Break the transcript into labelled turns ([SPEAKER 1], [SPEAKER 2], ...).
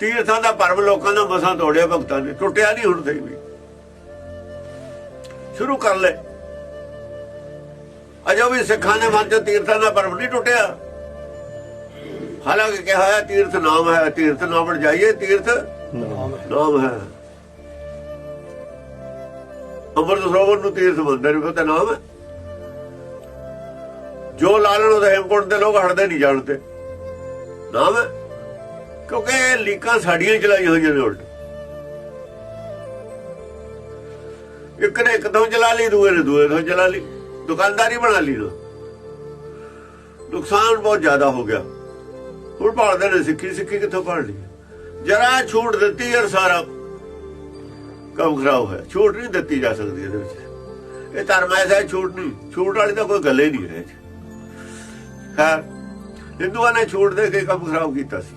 [SPEAKER 1] ਤੀਰਥਾਂ ਦਾ ਭਰਮ ਲੋਕਾਂ ਦਾ ਮਸਾਂ ਤੋੜਿਆ ਭਗਤਾਂ ਨੇ। ਟੁੱਟਿਆ ਨਹੀਂ ਹੁਣ ਤੱਕ ਵੀ। ਸ਼ੁਰੂ ਕਰ ਲੈ। ਅਜੋ ਵੀ ਸਿੱਖਾਂ ਦੇ ਮਨ ਚ ਤੀਰਥਾਂ ਦਾ ਭਰਮ ਨਹੀਂ ਟੁੱਟਿਆ। ਹਾਲਾਂਕਿ ਕਿਹਾ ਹੈ ਤੀਰਥ ਨਾਮ ਹੈ ਤੀਰਥ ਨਾਮ ਜਾਈਏ ਤੀਰਥ ਨਾਮ ਹੈ। ਅੰਮ੍ਰਿਤ ਸਰੋਵਰ ਨੂੰ ਤੀਰਥ ਮੰਦਰ ਵੀ ਪਤਾ ਨਾਮ ਹੈ। ਜੋ ਲਾਲਣ ਉਹਦੇ ਹੇਮਕੁੰਟ ਦੇ ਲੋਕ ਹਟਦੇ ਨਹੀਂ ਜਾਣਦੇ। ਨਾਮ ਹੈ। ਕਿਉਂਕਿ ਇਹ ਲੀਕਾਂ ਸਾਡੀਆਂ ਹੀ ਚਲਾਈਆਂ ਹੋਈਆਂ ਨੇ ਉਲਟ। ਇੱਕ ਨੇ ਇੱਕ ਤੋਂ ਚਲਾ ਲਈ ਦੂਏ ਨੇ ਦੂਏ ਤੋਂ ਚਲਾ ਲਈ। ਦੁਕਾਨਦਾਰੀ ਬਣਾ ਲਈ ਨਾ ਨੁਕਸਾਨ ਬਹੁਤ ਜ਼ਿਆਦਾ ਹੋ ਗਿਆ। ਹੁਣ ਭਾਲਦੇ ਨੇ ਸਿੱਖੀ ਸਿੱਖੀ ਕਿੱਥੋਂ ਭਾਲ ਲਈ ਜਰਾ ਛੂਟ ਦਿੱਤੀ ਯਾਰ ਸਾਰਾ। ਕੰਮ ਖਰਾਬ ਹੋਇਆ। ਛੂਟ ਨਹੀਂ ਦਿੱਤੀ ਜਾ ਸਕਦੀ ਇਹਦੇ ਵਿੱਚ। ਇਹ ਧਰਮ ਐਸਾ ਹੈ, ਛੂਟ ਨਹੀਂ। ਛੂਟ ਵਾਲੀ ਤਾਂ ਕੋਈ ਗੱਲ ਹੀ ਨਹੀਂ ਹੈ। ਖੈਰ ਹਿੰਦੂਆਂ ਨੇ ਛੂਟ ਦੇ ਕੇ ਕੰਮ ਖਰਾਬ ਕੀਤਾ ਸੀ।